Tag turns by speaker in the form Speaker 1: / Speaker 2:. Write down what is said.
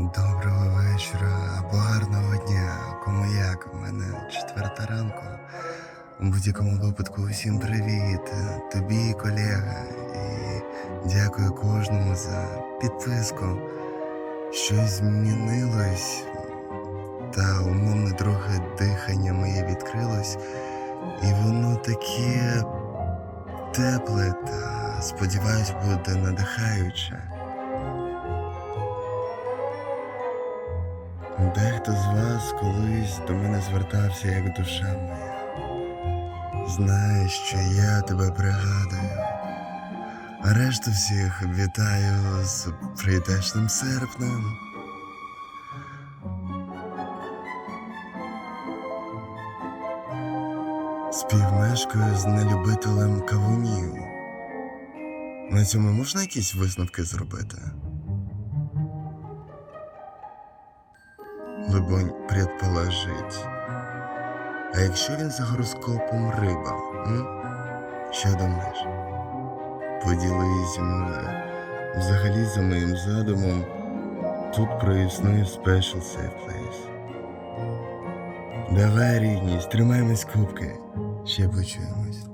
Speaker 1: Доброго вечора або гарного дня. Кому як? У мене четверта ранку. У будь-якому випадку усім привіт. Тобі, колега. І дякую кожному за підписку. Щось змінилось. Та умовно трохи дихання моє відкрилось. І воно таке тепле та сподіваюсь буде надихаюче. Дехто з вас колись до мене звертався як душа моя. Знає, що я тебе пригадую. А решту всіх вітаю з прийдешним серпнем. Співмешкаю з нелюбителем кавунів. На цьому можна якісь висновки зробити? Либонь, предположить. А якщо він за гороскопом риба, м? що думаєш? Поділись мною. Взагалі, за моїм задумом, тут проіснує special safe place. Давай, рідні, стримаємось кубки. Ще почуємось.